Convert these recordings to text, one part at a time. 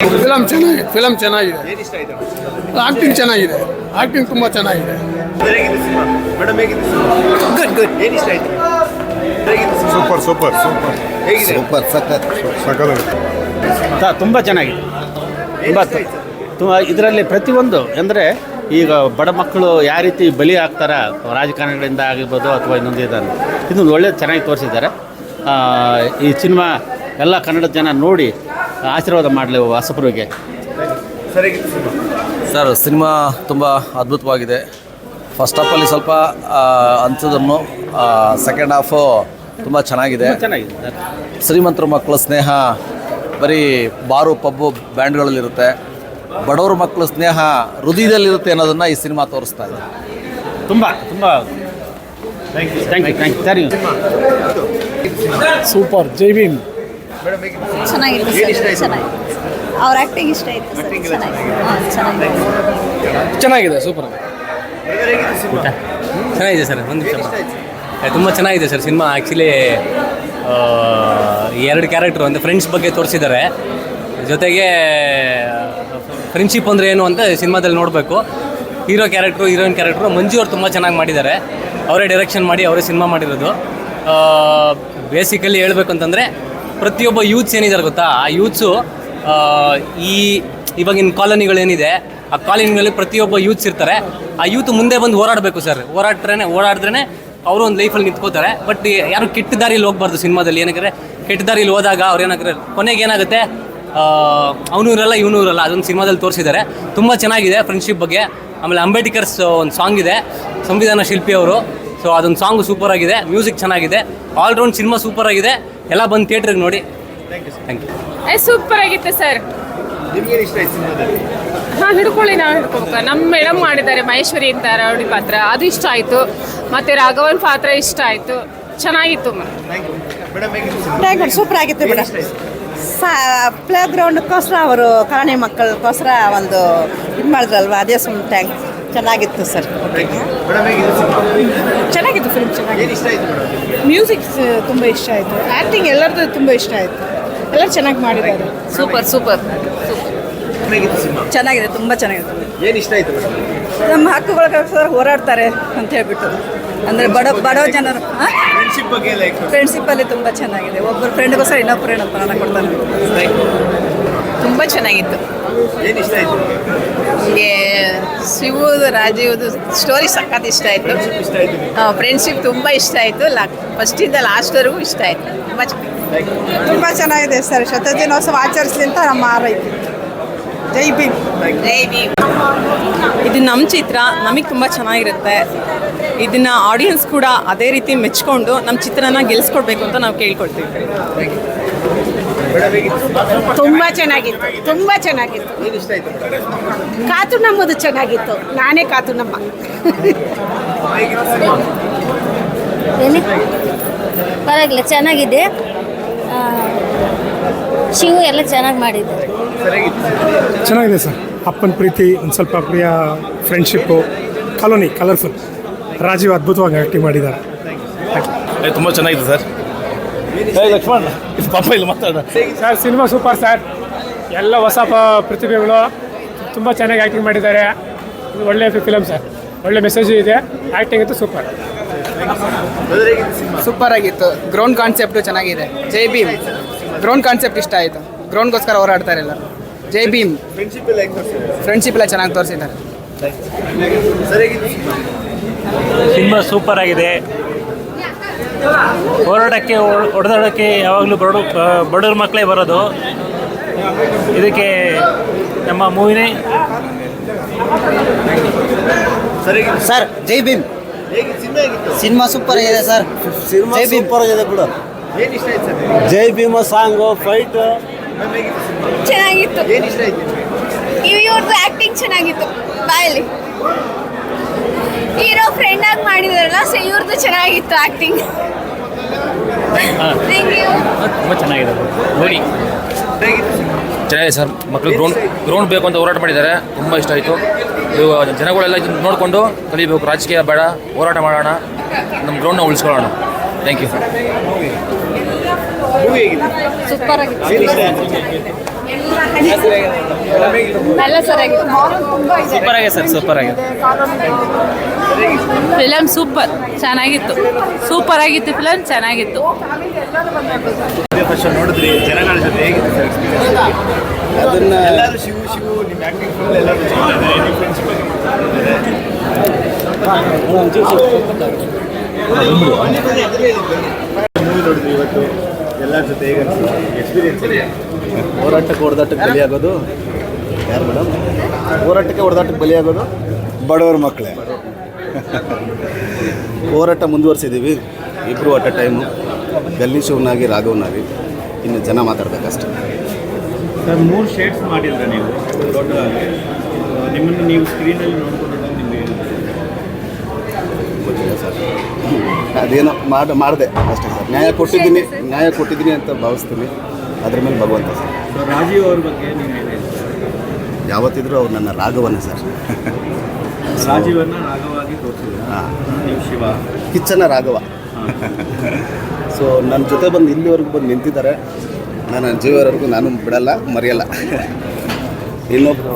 Film ಚೆನ್ನಾಗಿದೆ film ಚೆನ್ನಾಗಿದೆ. ಏನು ಇಷ್ಟ ಆಯ್ತು? ಆಕ್ಟಿಂಗ್ ಚೆನ್ನಾಗಿದೆ. ಆಕ್ಟಿಂಗ್ ತುಂಬ ಚೆನ್ನಾಗಿದೆ. ಹೇಗಿತ್ತು ಸಿನಿಮಾ. ಸಿನಿಮಾ? ಗುಡ್ ಗುಡ್ ಏನು ಆಯ್ತು? ಹೇಗಿತ್ತು cinema? Super super super super ಸಖತ್. ತುಂಬ ಚೆನ್ನಾಗಿದೆ. ತುಂಬ ಇದರಲ್ಲಿ ಪ್ರತಿಯೊಂದು ಅಂದರೆ ಈಗ ಬಡ ಮಕ್ಕಳು ಯಾವ ರೀತಿ ಬಲಿ ಆಗ್ತಾರ ರಾಜಕಾರಣಿಗಳಿಂದ ಆಗಿರ್ಬೋದು ಅಥವಾ ಇನ್ನೊಂದು ಇದನ್ನು. ಇದೊಂದು ಒಳ್ಳೆ ಚೆನ್ನಾಗಿ ತೋರಿಸಿದ್ದಾರೆ. ಆ, ಈ ಸಿನಿಮಾ ಎಲ್ಲ ಕನ್ನಡ ಜನ ನೋಡಿ ಆಶೀರ್ವಾದ ಮಾಡಲಿ ಹೊಸಬ್ರಿಗೆ ಸರ್ ಸಿನಿಮಾ ಸರ್ ಸಿನಿಮಾ ತುಂಬ ಅದ್ಭುತವಾಗಿದೆ. ಫಸ್ಟ್ ಹಾಫಲ್ಲಿ ಸ್ವಲ್ಪ ಅಂಥದನ್ನು ಸೆಕೆಂಡ್ ಹಾಫು ತುಂಬ ಚೆನ್ನಾಗಿದೆ. ಚೆನ್ನಾಗಿದೆ ಶ್ರೀಮಂತರ ಮಕ್ಕಳ ಸ್ನೇಹ ಬರೀ ಬಾರು ಪಬ್ಬು ಬ್ಯಾಂಡ್ಗಳಲ್ಲಿರುತ್ತೆ. ಬಡವ್ರ ಮಕ್ಕಳ ಸ್ನೇಹ ಹೃದಯದಲ್ಲಿರುತ್ತೆ ಅನ್ನೋದನ್ನು ಈ ಸಿನಿಮಾ ತೋರಿಸ್ತಾ ಇದೆ. ತುಂಬ ತುಂಬ. Thank you thank you thank you super Jai Bhim. ಚೆನ್ನಾಗಿತ್ತು ಏನು ಇಷ್ಟ ಸರ್ ಆಯ್ತು? ಚೆನ್ನಾಗಿತ್ತು ಅವ್ರ ಆ್ಯಕ್ಟಿಂಗ್ ಇಷ್ಟ ಆಯಿತು ಸರ್ Acting ಚೆನ್ನಾಗಿದೆ. ಹಾಂ ಚೆನ್ನಾಗಿದೆ. ಚೆನ್ನಾಗಿದೆ ಸೂಪರ್ ಚೆನ್ನಾಗಿದೆ ಸರ್ ಒಂದು ನಿಮಿಷ ತುಂಬ ಚೆನ್ನಾಗಿದೆ ಸರ್ ಸಿನಿಮಾ. ಆ್ಯಕ್ಚುಲಿ ಎರಡು ಕ್ಯಾರೆಕ್ಟ್ರು ಅಂದರೆ ಫ್ರೆಂಡ್ಸ್ ಬಗ್ಗೆ ತೋರಿಸಿದ್ದಾರೆ. ಜೊತೆಗೆ ಫ್ರೆಂಡ್ಶಿಪ್ ಅಂದರೆ ಏನು ಅಂತ ಸಿನಿಮಾದಲ್ಲಿ ನೋಡಬೇಕು. Hero character heroine character Manju ಅವ್ರು ತುಂಬ ಚೆನ್ನಾಗಿ ಮಾಡಿದ್ದಾರೆ. ಅವರೇ ಡೈರೆಕ್ಷನ್ ಮಾಡಿ ಅವರೇ ಸಿನಿಮಾ ಮಾಡಿರೋದು. ಬೇಸಿಕಲಿ ಹೇಳಬೇಕು ಅಂತಂದರೆ ಪ್ರತಿಯೊಬ್ಬ ಯೂತ್ಸ್ ಏನಿದ್ದಾರೆ ಗೊತ್ತಾ? ಆ ಯೂತ್ಸು ಈ ಇವಾಗಿನ ಕಾಲೋನಿಗಳೇನಿದೆ, ಆ ಕಾಲೋನಿಗಳಲ್ಲಿ ಪ್ರತಿಯೊಬ್ಬ ಯೂತ್ಸ್ ಇರ್ತಾರೆ. ಆ ಯೂತ್ ಮುಂದೆ ಬಂದು ಹೋರಾಡಬೇಕು ಸರ್. ಹೋರಾಟ್ರೇ ಓಡಾಡಿದ್ರೇ ಅವರು ಒಂದು ಲೈಫಲ್ಲಿ ನಿಂತ್ಕೋತಾರೆ. ಬಟ್ ಯಾರು ಕೆಟ್ಟ ದಾರಿಲಿ ಹೋಗ್ಬಾರ್ದು ಸಿನಿಮಾದಲ್ಲಿ. ಏನಾಗಿದ್ರೆ ಕೆಟ್ಟ ದಾರಿಲಿ ಹೋದಾಗ ಅವ್ರು ಏನಾಗ್ರೆ ಕೊನೆಗೆ ಏನಾಗುತ್ತೆ ಅವನು ಇರಲ್ಲ, ಇವನು ಇರಲ್ಲ. ಅದೊಂದು ಸಿನಿಮಾದಲ್ಲಿ ತೋರಿಸಿದ್ದಾರೆ. ತುಂಬ ಚೆನ್ನಾಗಿದೆ ಫ್ರೆಂಡ್ಶಿಪ್ ಬಗ್ಗೆ. ಆಮೇಲೆ ಅಂಬೇಡ್ಕರ್ಸ್ ಒಂದು ಸಾಂಗ್ ಇದೆ, ಸಂವಿಧಾನ ಶಿಲ್ಪಿ ಅವರು. ಸೊ ಅದೊಂದು ಸಾಂಗ್ ಸೂಪರ್ ಆಗಿದೆ. ಮ್ಯೂಸಿಕ್ ಚೆನ್ನಾಗಿದೆ. ಆಲ್ರೌಂಡ್ ಸಿನಿಮಾ ಸೂಪರ್ ಆಗಿದೆ. ಎಲ್ಲ ಬಂದು ಥಿಯೇಟ್ರಿಗೆ ನೋಡಿ. ಥ್ಯಾಂಕ್ ಯು ಸೂಪರ್ ಆಗಿತ್ತು ಸರ್ ನಿಮ್ಗೇನು ಇಷ್ಟ ಆಯ್ತು ಸಿನಿಮಾದಲ್ಲಿ? ಹಾಂ ಹಿಡ್ಕೊಳ್ಳಿ ನಾವು ಹಿಡ್ಕೋಬೇಕು. ನಮ್ಮ ಮೇಡಮ್ ಮಾಡಿದ್ದಾರೆ ಮಹೇಶ್ವರಿ ಅಂತ ರೌಡಿ ಪಾತ್ರ. ಅದು ಇಷ್ಟ ಆಯಿತು. ಮತ್ತು ರಾಘವನ್ ಪಾತ್ರ ಇಷ್ಟ ಆಯಿತು. ಚೆನ್ನಾಗಿತ್ತು ಥ್ಯಾಂಕ್ ಸೂಪರ್ ಆಗಿತ್ತು ಮೇಡಮ್ ಪ್ಲೇ ಗ್ರೌಂಡ್ಕೋಸ್ಕರ ಅವರು ಕಾರಣಿ ಮಕ್ಕಳಿಗೋಸ್ಕರ ಒಂದು ಇದು ಮಾಡಿದ್ರಲ್ವ? ಅದೇ ಸುಮ್ಮನೆ ಟ್ಯಾಂಕ್ ಚೆನ್ನಾಗಿತ್ತು ಸರ್ ಚೆನ್ನಾಗಿತ್ತು ಫಿಲ್ಮ್ ಚೆನ್ನಾಗಿ ಇಷ್ಟ ಆಯ್ತು ಮೇಡಮ್ ಮ್ಯೂಸಿಕ್ ತುಂಬ ಇಷ್ಟ ಆಯಿತು. ಆ್ಯಕ್ಟಿಂಗ್ ಎಲ್ಲರದ್ದು ತುಂಬ ಇಷ್ಟ ಆಯಿತು. ಎಲ್ಲರೂ ಚೆನ್ನಾಗಿ ಮಾಡಿದ್ದಾರೆ. Super super. ಚೆನ್ನಾಗಿದೆ ತುಂಬ ಚೆನ್ನಾಗಿದೆ. ಏನು ಇಷ್ಟ ಆಯಿತು ಮೇಡಮ್? ನಮ್ಮ ಹಕ್ಕುಗಳಿಗೋಸ್ಕರ ಹೋರಾಡ್ತಾರೆ ಅಂತ ಹೇಳ್ಬಿಟ್ಟು. ಅಂದರೆ ಬಡ ಬಡವ ಜನರು ಫ್ರೆಂಡ್ಶಿಪ್ ಬಗ್ಗೆ ಲೈಕ್ ಫ್ರೆಂಡ್ಶಿಪ್ಪಲ್ಲಿ ತುಂಬ ಚೆನ್ನಾಗಿದೆ. ಒಬ್ಬರು ಫ್ರೆಂಡ್ಗೋಸ್ಕರ ಇನ್ನೊಬ್ಬರು ಏನಪ್ಪ ಪ್ರಾಣ ಕೊಡ್ತಾನೆ ತುಂಬ ಚೆನ್ನಾಗಿತ್ತು. ಏನು ಇಷ್ಟ ಆಯ್ತು ನನಗೆ ಶಿವುದು ರಾಜೀವ್ದು ಸ್ಟೋರಿ ಸಖತ್ ಇಷ್ಟ ಆಯಿತು. ಇಷ್ಟ ಆಯ್ತು ಫ್ರೆಂಡ್ಶಿಪ್ ತುಂಬ ಇಷ್ಟ ಆಯಿತು. ಲಾ ಫಸ್ಟಿಂದ ಲಾಸ್ಟ್ವರೆಗೂ ಇಷ್ಟ ಆಯಿತು. ತುಂಬ ಚೆನ್ನಾಗಿ ತುಂಬ ಚೆನ್ನಾಗಿದೆ ಸರ್. ಶತದಿನೋತ್ಸವ ಆಚರಿಸಲಿ ಅಂತ ನಮ್ಮ ಆರೈತಿ ಜೈ ಭೀಮ್. ಜೈ ಭೀಮ್. ಇದು ನಮ್ಮ ಚಿತ್ರ. ನಮಗೆ ತುಂಬ ಚೆನ್ನಾಗಿರುತ್ತೆ. ಇದನ್ನ ಆಡಿಯನ್ಸ್ ಕೂಡ ಅದೇ ರೀತಿ ಮೆಚ್ಕೊಂಡು ನಮ್ಮ ಚಿತ್ರನ ಗೆಲ್ಸ್ಕೊಡ್ಬೇಕು ಅಂತ ನಾವು ಕೇಳ್ಕೊಳ್ತೀವಿ. ತುಂಬ ಚೆನ್ನಾಗಿತ್ತು ತುಂಬ ಚೆನ್ನಾಗಿತ್ತು. ಏನು ಇಷ್ಟ ಆಯ್ತು ಕಾತು ನಮ್ಮದು ಚೆನ್ನಾಗಿತ್ತು. ನಾನೇ ಕಾತು ನಮ್ಮ. ಪರವಾಗಿಲ್ಲ ಚೆನ್ನಾಗಿದೆ. ಶಿವು ಎಲ್ಲ ಚೆನ್ನಾಗಿ ಮಾಡಿದ್ದೆ ಚೆನ್ನಾಗಿದೆ ಸರ್. ಅಪ್ಪನ ಪ್ರೀತಿ ಒಂದು ಸ್ವಲ್ಪ Priya friendship colony colourful Rajeev ಅದ್ಭುತವಾಗಿ ಆ್ಯಕ್ಟಿಂಗ್ ಮಾಡಿದ್ದಾರೆ. ತುಂಬ ಚೆನ್ನಾಗಿದೆ ಸರ್. ಲಕ್ಷ್ಮಣ್ ಇದು ಪಾಪ ಇಲ್ಲಿ ಮಾತಾಡ. ಸರ್ ಸಿನಿಮಾ ಸೂಪರ್ ಸರ್ ಎಲ್ಲ ಹೊಸ ಪ- ಪ್ರತಿಭೆಗಳು ತುಂಬ ಚೆನ್ನಾಗಿ ಆ್ಯಕ್ಟಿಂಗ್ ಮಾಡಿದ್ದಾರೆ. ಇದು ಒಳ್ಳೆ ಫಿಲಮ್ ಸರ್ ಒಳ್ಳೆ ಮೆಸೇಜ್ ಇದೆ. ಆ್ಯಕ್ಟಿಂಗ್ ಅಂತೂ ಸೂಪರ್ ಸೂಪರ್ ಆಗಿತ್ತು. ಗ್ರೌಂಡ್ ಕಾನ್ಸೆಪ್ಟು ಚೆನ್ನಾಗಿದೆ. ಜೈ ಭೀಮ್ ಗ್ರೌಂಡ್ ಕಾನ್ಸೆಪ್ಟ್ ಇಷ್ಟ ಆಯಿತು. ಗ್ರೌಂಡ್ಗೋಸ್ಕರ ಹೋರಾಡ್ತಾರೆ ಎಲ್ಲ Jai Bhim friendship like friendship ಎಲ್ಲ ಚೆನ್ನಾಗಿ ತೋರಿಸಿದ್ದಾರೆ. ಸಿನಿಮಾ ಸೂಪರ್ ಆಗಿದೆ. ಹೋರಾಟಕ್ಕೆ ಹೊಡೆದಾಡೋಕ್ಕೆ ಯಾವಾಗಲೂ ಬಡ ಬಡವ್ರ ಮಕ್ಕಳೇ ಬರೋದು. ಇದಕ್ಕೆ ನಮ್ಮ ಮೂವಿನೇ. Sir. Sir Jai Bhim. Cinema super ಆಗಿದೆ ಸರ್. ಸಿನಿಮಾ ಸೂಪರ್ ಆಗಿದೆ ಬಿಡು. ಏನು ಇಷ್ಟ ಆಯ್ತು sir Jai Bhim song fight ಚೆನ್ನಾಗಿತ್ತು. ಏನು ಇಷ್ಟ ಆಯ್ತು ನಿಮಗೆ? ಇವ್ರದ್ದು ಆ್ಯಕ್ಟಿಂಗ್ ಚೆನ್ನಾಗಿತ್ತು. ಬಾಯಲ್ಲಿ. ಹೀರೋ ಫ್ರೆಂಡ್ ಆಗಿ ಮಾಡಿದಾರಲ್ಲ ಸೊ ಇವ್ರದ್ದು ಚೆನ್ನಾಗಿತ್ತು ಯು ತುಂಬ ಚೆನ್ನಾಗಿದೆ. ನೋಡಿ. ಚೆನ್ನಾಗಿದೆ ಸರ್. ಮಕ್ಕಳು ಗ್ರೌಂಡ್ ಗ್ರೌಂಡ್ ಬೇಕು ಅಂತ ಹೋರಾಟ ಮಾಡಿದ್ದಾರೆ. ತುಂಬ ಇಷ್ಟ ಆಯಿತು. ಜನಗಳೆಲ್ಲ ಇದನ್ನು ನೋಡಿಕೊಂಡು ಕಲಿಬೇಕು. ರಾಜಕೀಯ ಬೇಡ. ಹೋರಾಟ ಮಾಡೋಣ. ನಮ್ಮ ಗ್ರೌಂಡ್ನ ಉಳಿಸ್ಕೊಳ್ಳೋಣ. ಥ್ಯಾಂಕ್ ಯು ಸೂಪರ್ ಸೂಪರ್ ಆಗಿದೆ ಸರ್ ಸೂಪರ್ ಆಗಿದೆ ಫಿಲಮ್ ಸೂಪರ್ ಚೆನ್ನಾಗಿತ್ತು ಸೂಪರ್ ಆಗಿತ್ತು ಫಿಲಮ್ ಚೆನ್ನಾಗಿತ್ತು ಫಸ್ಟ್ ನೋಡಿದ್ರಿ ಜನಗಳ ಜೊತೆ ಹೇಗಿತ್ತು ಸರ್ ಎಕ್ಸ್ಪೀರಿಯನ್ಸ್ ಅದನ್ನ ಎಲ್ಲರೂ ಶಿವು ಶಿವು ನಿಮ್ಮ ಆ್ಯಕ್ಟಿಂಗ್ ಫುಲ್ ಎಲ್ಲರೂ ಚೆನ್ನಾಗಿದೆ ನಿಮ್ಮ ಫ್ರೆಂಡ್ಸ್ ಬಗ್ಗೆ ಮೂವಿ ನೋಡಿದ್ರಿ ಇವತ್ತು ಎಲ್ಲರ ಜೊತೆ ಹೇಗೆ ಎಕ್ಸ್ಪೀರಿಯನ್ಸ್ ಹೋರಾಟಕ್ಕೆ ಹೊಡೆದಾಟಕ್ಕೆ ಬಲಿಯಾಗೋದು ಯಾರು ಮೇಡಮ್? ಹೋರಾಟಕ್ಕೆ ಹೊಡೆದಾಟಕ್ಕೆ ಬಲಿಯಾಗೋದು ಬಡವ್ರ ಮಕ್ಕಳೇ. ಹೋರಾಟ ಮುಂದುವರಿಸಿದ್ದೀವಿ. ಇಬ್ಬರು ಅಟ್ ಅ ಟೈಮು. ಗಲ್ಲಿ ಶಿವನಾಗಿ ರಾಘವನಾಗಿ. ಇನ್ನು ಜನ ಮಾತಾಡ್ಬೇಕಷ್ಟೇ. ಸರ್ ಮೂರು ಶೇಡ್ಸ್ ಮಾಡಿದ್ರೆ ನೀವು. ದೊಡ್ಡದಾಗಿ. ನಿಮ್ಮನ್ನು ನೀವು ಸ್ಕ್ರೀನಲ್ಲಿ ನೋಡ್ಕೊಂಡು ನಿಮಗೆ ಗೊತ್ತಿಲ್ಲ ಸರ್ ಅದೇನೋ ಮಾಡ ಮಾಡಿದೆ ಅಷ್ಟೇ ಸರ್. ನ್ಯಾಯ ಕೊಟ್ಟಿದ್ದೀನಿ ನ್ಯಾಯ ಕೊಟ್ಟಿದ್ದೀನಿ ಅಂತ ಭಾವಿಸ್ತೀನಿ. ಅದ್ರ ಮೇಲೆ ಭಗವಂತ ಸರ್. ರಾಜೀವ್ ಅವ್ರ ಬಗ್ಗೆ ನೀವು ಏನು ಹೇಳ್ತೀರಾ? ಯಾವತ್ತಿದ್ರೂ ಅವ್ರು ನನ್ನ ರಾಘವನೇ ಸರ್. ರಾಜೀವನ್ನ ರಾಘವಾಗಿ ತೋರಿಸಿದ್ರ. ಹಾಂ. ನೀವು ಶಿವ. ಕಿಚ್ಚನ ರಾಘವ. ಸೊ ನನ್ನ ಜೊತೆ ಬಂದು ಇಲ್ಲಿವರೆಗೂ ಬಂದು ನಿಂತಿದ್ದಾರೆ. ನಾನು ನನ್ನ ಜೀವವರೆಗೂ ನಾನು ಬಿಡಲ್ಲ ಮರೆಯಲ್ಲ. ಇನ್ನೊಬ್ರು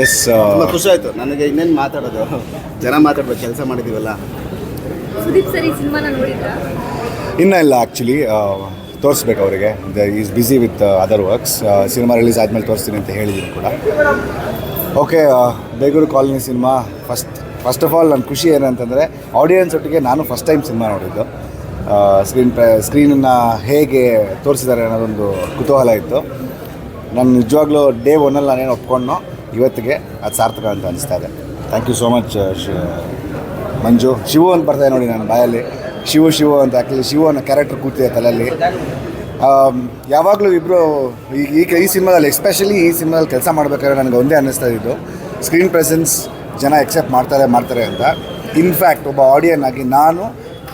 ಎಸ್ ತುಂಬ ಖುಷಿ ಆಯಿತು. ನನಗೆ ಇನ್ನೇನು ಮಾತಾಡೋದು? ಜನ ಮಾತಾಡ್ಬೇಕು ಕೆಲಸ ಮಾಡಿದ್ದೀವಲ್ಲ ಸುದೀಪ್ ಸರ್, ಈ ನೋಡಿದ್ರಾ? ಇನ್ನೂ ಇಲ್ಲ ಆ್ಯಕ್ಚುಲಿ ತೋರಿಸ್ಬೇಕು ಅವರಿಗೆ. Is busy with other works cinema release ಆದಮೇಲೆ ತೋರಿಸ್ತೀನಿ ಅಂತ ಹೇಳಿದ್ದೀನಿ ಕೂಡ. Okay Begur colony cinema first first half all ನನ್ನ ಖುಷಿ ಏನಂತಂದರೆ ಆಡಿಯನ್ಸ್ ಒಟ್ಟಿಗೆ ನಾನು ಫಸ್ಟ್ ಟೈಮ್ ಸಿನಿಮಾ ನೋಡಿದ್ದು. ಸ್ಕ್ರೀನ್ ಪ್ರ ಸ್ಕ್ರೀನನ್ನು ಹೇಗೆ ತೋರಿಸಿದ್ದಾರೆ ಅನ್ನೋದೊಂದು ಕುತೂಹಲ ಇತ್ತು. ನಾನು ನಿಜವಾಗ್ಲೂ ಡೇ ಒನ್ನಲ್ಲಿ ನಾನೇನು ಒಪ್ಕೊಂಡು ಇವತ್ತಿಗೆ ಅದು ಸಾರ್ಥಕ ಅಂತ ಅನಿಸ್ತಾ ಇದೆ. Thank you so much Manju Shivu ಅಂತ ಬರ್ತಾಯಿದೆ ನೋಡಿ ನಾನು ಬಾಯಲ್ಲಿ. ಶಿವು ಶಿವು ಅಂತ ಆ್ಯಕ್ಚುಲಿ ಶಿವು ಅನ್ನೋ ಕ್ಯಾರೆಕ್ಟರ್ ಕೂತಿದೆ ತಲೆಯಲ್ಲಿ. ಯಾವಾಗಲೂ ಇಬ್ಬರು ಈಗ ಈ ಸಿನಿಮಾದಲ್ಲಿ ಎಸ್ಪೆಷಲಿ ಈ ಸಿನಿಮಾದಲ್ಲಿ ಕೆಲಸ ಮಾಡಬೇಕಾದ್ರೆ ನನಗೆ ಒಂದೇ ಅನ್ನಿಸ್ತಾ ಇದ್ದು ಸ್ಕ್ರೀನ್ ಪ್ರೆಸೆನ್ಸ್ ಜನ ಎಕ್ಸೆಪ್ಟ್ ಮಾಡ್ತಾರೆ ಮಾಡ್ತಾರೆ ಅಂತ. ಇನ್ಫ್ಯಾಕ್ಟ್ ಒಬ್ಬ ಆಡಿಯನ್ ಆಗಿ ನಾನು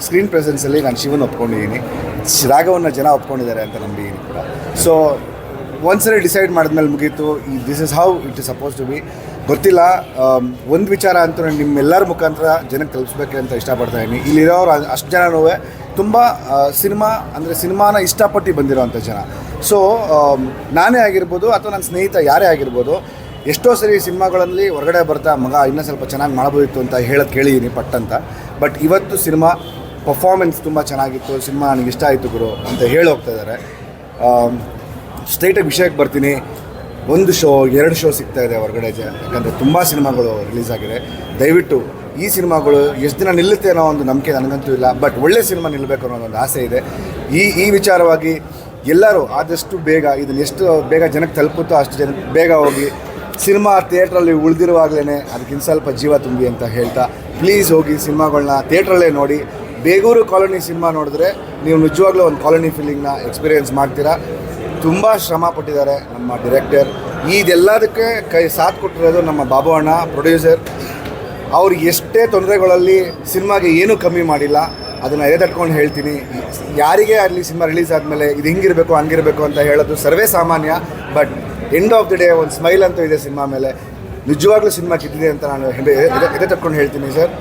ಸ್ಕ್ರೀನ್ ಪ್ರೆಸೆನ್ಸಲ್ಲಿ ನಾನು ಶಿವನ್ ಒಪ್ಕೊಂಡಿದ್ದೀನಿ. ರಾಘವನ್ನು ಜನ ಒಪ್ಕೊಂಡಿದ್ದಾರೆ ಅಂತ ನಂಬಿದ್ದೀನಿ ಕೂಡ. ಸೊ ಒಂದ್ಸರಿ ಡಿಸೈಡ್ ಮಾಡಿದ್ಮೇಲೆ ಮುಗೀತು. ಈ this is how it is suppose to be ಗೊತ್ತಿಲ್ಲ ಒಂದು ವಿಚಾರ ಅಂತೂ ನಾನು ನಿಮ್ಮೆಲ್ಲರ ಮುಖಾಂತರ ಜನಕ್ಕೆ ತಲುಪಿಸ್ಬೇಕು ಅಂತ ಇಷ್ಟಪಡ್ತಾ ಇದ್ದೀನಿ ಇಲ್ಲಿರೋರು ಅಷ್ಟು ಜನನೂ ತುಂಬ ಸಿನಿಮಾ, ಅಂದರೆ ಸಿನಿಮಾನ ಇಷ್ಟಪಟ್ಟು ಬಂದಿರೋವಂಥ ಜನ. ಸೊ ನಾನೇ ಆಗಿರ್ಬೋದು ಅಥವಾ ನನ್ನ ಸ್ನೇಹಿತ ಯಾರೇ ಆಗಿರ್ಬೋದು, ಎಷ್ಟೋ ಸರಿ ಸಿನಿಮಾಗಳಲ್ಲಿ ಹೊರಗಡೆ ಬರ್ತಾ ಮಗ ಇನ್ನೂ ಸ್ವಲ್ಪ ಚೆನ್ನಾಗಿ ಮಾಡ್ಬೋದಿತ್ತು ಅಂತ ಹೇಳೋದು ಕೇಳಿದ್ದೀನಿ ಪಟ್ಟಂತ ಬಟ್ ಇವತ್ತು ಸಿನಿಮಾ ಪರ್ಫಾರ್ಮೆನ್ಸ್ ತುಂಬ ಚೆನ್ನಾಗಿತ್ತು, ಸಿನಿಮಾ ನನಗೆ ಇಷ್ಟ ಆಯಿತು ಗುರು ಅಂತ ಹೇಳಿ ಹೋಗ್ತಾ ಇದ್ದಾರೆ ಸ್ಟ್ರೈಟಾಗಿ ವಿಷಯಕ್ಕೆ ಬರ್ತೀನಿ. ಒಂದು ಶೋ, ಎರಡು ಶೋ ಸಿಗ್ತಾ ಇದೆ ಹೊರಗಡೆ ಯಾಕಂದರೆ ತುಂಬ ಸಿನಿಮಾಗಳು ರಿಲೀಸ್ ಆಗಿದೆ. ದಯವಿಟ್ಟು ಈ ಸಿನಿಮಾಗಳು ಎಷ್ಟು ದಿನ ನಿಲ್ಲುತ್ತೆ ಅನ್ನೋ ಒಂದು ನಂಬಿಕೆ ನನಗಂತೂ ಇಲ್ಲ ಬಟ್ ಒಳ್ಳೆ ಸಿನಿಮಾ ನಿಲ್ಲಬೇಕು ಅನ್ನೋ ಒಂದು ಆಸೆ ಇದೆ. ಈ ಈ ವಿಚಾರವಾಗಿ ಎಲ್ಲರೂ ಆದಷ್ಟು ಬೇಗ ಇದನ್ನು ಎಷ್ಟು ಬೇಗ ಜನಕ್ಕೆ ತಲುಪುತ್ತೋ ಅಷ್ಟು ಜನ ಬೇಗ ಹೋಗಿ ಸಿನಿಮಾ ಥಿಯೇಟ್ರಲ್ಲಿ ಉಳಿದಿರುವಾಗಲೇ ಅದಕ್ಕಿಂತ ಸ್ವಲ್ಪ ಜೀವ ತುಂಬಿ ಅಂತ ಹೇಳ್ತಾ ಪ್ಲೀಸ್ ಹೋಗಿ ಸಿನಿಮಾಗಳನ್ನ ಥಿಯೇಟ್ರಲ್ಲೇ ನೋಡಿ. ಬೇಗೂರು ಕಾಲೋನಿ ಸಿನಿಮಾ ನೋಡಿದ್ರೆ ನೀವು ನಿಜವಾಗ್ಲೂ ಒಂದು ಕಾಲೋನಿ ಫೀಲಿಂಗ್ನ ಎಕ್ಸ್ಪೀರಿಯೆನ್ಸ್ ಮಾಡ್ತೀರಾ. ತುಂಬ ಶ್ರಮ ಪಟ್ಟಿದ್ದಾರೆ ನಮ್ಮ ಡಿರೆಕ್ಟರ್. ಇದೆಲ್ಲದಕ್ಕೆ ಕೈ ಸಾಥ್ ಕೊಟ್ಟಿರೋದು ನಮ್ಮ ಬಾಬು ಅಣ್ಣ, ಪ್ರೊಡ್ಯೂಸರ್. ಅವ್ರು ಎಷ್ಟೇ ತೊಂದರೆಗಳಲ್ಲಿ ಸಿನಿಮಾಗೆ ಏನೂ ಕಮ್ಮಿ ಮಾಡಿಲ್ಲ. ಅದನ್ನು ಎದೆತಟ್ಕೊಂಡು ಹೇಳ್ತೀನಿ. ಯಾರಿಗೆ ಆಗಲಿ ಸಿನಿಮಾ ರಿಲೀಸ್ ಆದಮೇಲೆ ಇದು ಹಿಂಗಿರಬೇಕು, ಹಂಗಿರಬೇಕು ಅಂತ ಹೇಳೋದು ಸರ್ವೇ ಸಾಮಾನ್ಯ. But end of the day ಒಂದು ಸ್ಮೈಲ್ ಅಂತೂ ಇದೆ ಸಿನಿಮಾ ಮೇಲೆ. ನಿಜವಾಗ್ಲೂ ಸಿನಿಮಾ ಕಿತ್ತಿದೆ ಅಂತ ನಾನು ಎದೆ ತಟ್ಕೊಂಡು ಹೇಳ್ತೀನಿ ಸರ್.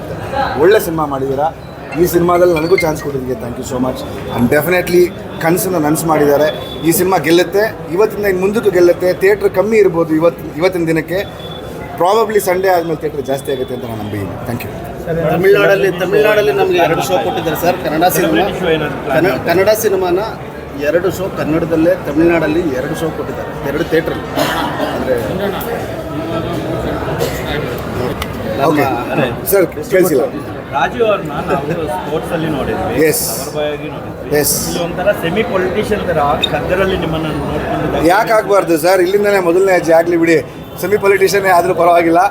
ಒಳ್ಳೆ ಸಿನಿಮಾ ಮಾಡಿದ್ದೀರಾ? ಈ ಸಿನಿಮಾದಲ್ಲಿ ನನಗೂ ಚಾನ್ಸ್ ಕೊಟ್ಟಿದ್ದಕ್ಕೆ thank you so much and definitely ಕನಸನ್ನು ನನಸು ಮಾಡಿದ್ದಾರೆ. ಈ ಸಿನಿಮಾ ಗೆಲ್ಲುತ್ತೆ ಇವತ್ತಿಂದ ಇನ್ನು ಮುಂದಕ್ಕೂ ಗೆಲ್ಲುತ್ತೆ ಥಿಯೇಟ್ರ್ ಕಮ್ಮಿ ಇರ್ಬೋದು ಇವತ್ತು ಇವತ್ತಿನ ದಿನಕ್ಕೆ. ಪ್ರಾಬಬ್ಲಿ ಸಂಡೇ ಆದಮೇಲೆ ಥಿಯೇಟ್ರ್ ಜಾಸ್ತಿ ಆಗುತ್ತೆ ಅಂತ ನಾನು ನಂಬಿದ್ದೀನಿ ಥ್ಯಾಂಕ್ ಯು ತಮಿಳ್ನಾಡಲ್ಲಿ ತಮಿಳ್ನಾಡಲ್ಲಿ ನಮಗೆ ಎರಡು ಶೋ ಕೊಟ್ಟಿದ್ದಾರೆ ಸರ್ ಕನ್ನಡ ಸಿನಿಮಾ ಕನ್ನ- ಕನ್ನಡ ಸಿನಿಮಾನ ಎರಡು ಶೋ ಕನ್ನಡದಲ್ಲೇ ತಮಿಳ್ನಾಡಲ್ಲಿ ಎರಡು ಶೋ ಕೊಟ್ಟಿದ್ದಾರೆ. ಎರಡು ಥಿಯೇಟ್ರಲ್ಲಿ ಅಂದರೆ ಓಕೆ ಸರ್ ಕೇಳಿಸಿಲ್ಲ. ರಾಜೀವ್ ಅವ್ರನ್ನ ನಾವು ಸ್ಪೋರ್ಟ್ಸ್ ಅಲ್ಲಿ ನೋಡಿದ್ವಿ. Yes. ಇಲ್ಲಿ ಒಂಥರ ಸೆಮಿ ಪೊಲಿಟಿಷಿಯನ್ ತರ ಕದ್ದರಲ್ಲಿ ನಿಮ್ಮನ್ನ ನೋಡ್ಕೊಂಡಿದ್ದಾಗ ಯಾಕೆ ಆಗಬಾರ್ದು ಸರ್? ಇಲ್ಲಿಂದಲೇ ಮೊದಲನೇ ಹೆಜ್ಜೆ ಆಗಲಿ ಬಿಡಿ. ಸೆಮಿ ಪೊಲಿಟಿಷಿಯನ್ನೇ ಆದರೂ ಪರವಾಗಿಲ್ಲ.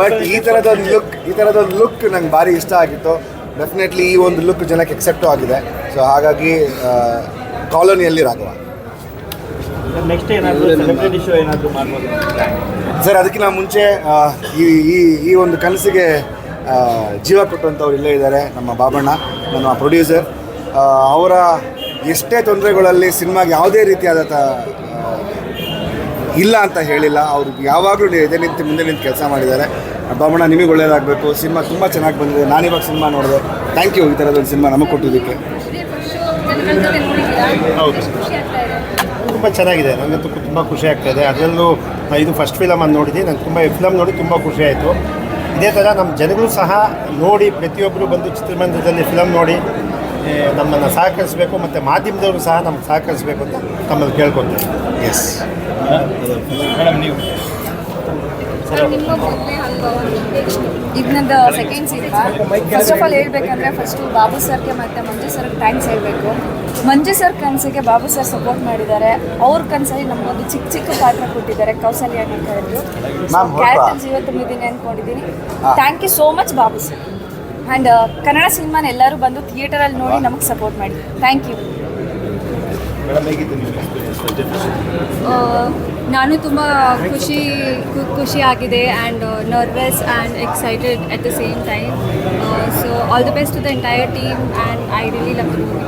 ಬಟ್ ಈ ಥರದೊಂದು ಲುಕ್ ಈ ಥರದೊಂದು ಲುಕ್ ನಂಗೆ ಭಾರಿ ಇಷ್ಟ ಆಗಿತ್ತು. ಡೆಫಿನೆಟ್ಲಿ ಈ ಒಂದು ಲುಕ್ ಜನಕ್ಕೆ ಎಕ್ಸೆಪ್ಟು ಆಗಿದೆ. ಸೊ ಹಾಗಾಗಿ ಕಾಲೋನಿಯಲ್ಲಿ ರಾಘವ. ನೆಕ್ಸ್ಟ್ ಏನಾದರೂ ಸೆಲೆಬ್ರಿಟಿ ಶೋ ಏನಾದರೂ ಮಾಡ್ಬೋದು? ಸರ್ ಅದಕ್ಕಿಂತ ಮುಂಚೆ ಆ, ಈ ಈ ಈ ಒಂದು ಕನಸಿಗೆ ಜೀವ ಕೊಟ್ಟಂಥವ್ರು ಇಲ್ಲೇ ಇದ್ದಾರೆ, ನಮ್ಮ ಬಾಬಣ್ಣ, ನಮ್ಮ ಪ್ರೊಡ್ಯೂಸರ್ ಅವರ ಎಷ್ಟೇ ತೊಂದರೆಗಳಲ್ಲಿ ಸಿನಿಮಾಗೆ ಯಾವುದೇ ರೀತಿಯಾದ ತ ಇಲ್ಲ ಅಂತ ಹೇಳಿಲ್ಲ. ಅವರು ಯಾವಾಗಲೂ ಎದೆ ನಿಂತು ಮುಂದೆ ನಿಂತು ಕೆಲಸ ಮಾಡಿದ್ದಾರೆ. ಬಾಬಣ್ಣ, ನಿಮಗೆ ಒಳ್ಳೆಯದಾಗಬೇಕು ಸಿನಿಮಾ ತುಂಬ ಚೆನ್ನಾಗಿ ಬಂದಿದೆ. ನಾನಿವಾಗ ಸಿನಿಮಾ ನೋಡಿದೆ. ಥ್ಯಾಂಕ್ ಯು ಈ ಥರದೊಂದು ಸಿನಿಮಾ ನಮಗೆ ಕೊಟ್ಟಿದ್ದಕ್ಕೆ. ಹೌದು. ತುಂಬ ಚೆನ್ನಾಗಿದೆ. ನನಗಂತೂ ತುಂಬ ಖುಷಿ ಆಗ್ತಾ ಇದೆ. ಅದರಲ್ಲೂ ಇದು ಫಸ್ಟ್ ಫಿಲಮ್ ಅನ್ನು ನೋಡಿದ್ದೆ ನಂಗೆ ತುಂಬ ಫಿಲಮ್ ನೋಡಿ ತುಂಬ ಖುಷಿ ಆಯಿತು. ಇದೇ ಥರ ನಮ್ಮ ಜನಗಳು ಸಹ ನೋಡಿ ಪ್ರತಿಯೊಬ್ಬರು ಬಂದು ಚಿತ್ರಮಂದಿರದಲ್ಲಿ ಫಿಲಮ್ ನೋಡಿ ನಮ್ಮನ್ನು ಸಹಕರಿಸಬೇಕು ಮತ್ತು ಮಾಧ್ಯಮದವರು ಸಹ ನಮ್ಗೆ ಸಹಕರಿಸಬೇಕು ಅಂತ ತಮ್ಮಲ್ಲಿ ಕೇಳ್ಕೊತೀವಿ ಎಸ್ ಮೇಡಮ್ ನೀವು ಇದು ನಂದು second cinema first of all ಹೇಳ್ಬೇಕಂದ್ರೆ ಫಸ್ಟು ಬಾಬು ಸರ್ಗೆ ಮತ್ತೆ ಮಂಜು ಸರ್ಗೆ ಥ್ಯಾಂಕ್ಸ್ ಹೇಳಬೇಕು. ಮಂಜು ಸರ್ ಕನಸಿಗೆ ಬಾಬು ಸರ್ ಸಪೋರ್ಟ್ ಮಾಡಿದ್ದಾರೆ. ಅವ್ರ ಕನಸಲ್ಲಿ ನಮಗೊಂದು ಚಿಕ್ಕ ಚಿಕ್ಕ ಪಾತ್ರ ಕೊಟ್ಟಿದ್ದಾರೆ ಕೌಸಲ್ಯ ಅಂತ ಹೇಳಿದ್ರು? ಕ್ಯಾರೆಕ್ಟರ್ ಜೀವ ತುಂಬಿದ್ದೀನಿ ಅಂದ್ಕೊಂಡಿದ್ದೀನಿ thank you so much Babu sir. And Kannada ಸಿನಿಮಾನ ಎಲ್ಲರೂ ಬಂದು ಥಿಯೇಟರಲ್ಲಿ ನೋಡಿ ನಮಗೆ ಸಪೋರ್ಟ್ ಮಾಡಿ. ಥ್ಯಾಂಕ್ ಯು ಮೇಡಮ್ ಹೇಗಿತ್ತು ನಿಮ್ಮ ಎಕ್ಸ್ಪೀರಿಯನ್ಸ್ ನಾನು ತುಂಬ ಖುಷಿ ಖು- ಖುಷಿಯಾಗಿದೆ and nervous and excited at the same time so all the best to the entire team and I really love the movie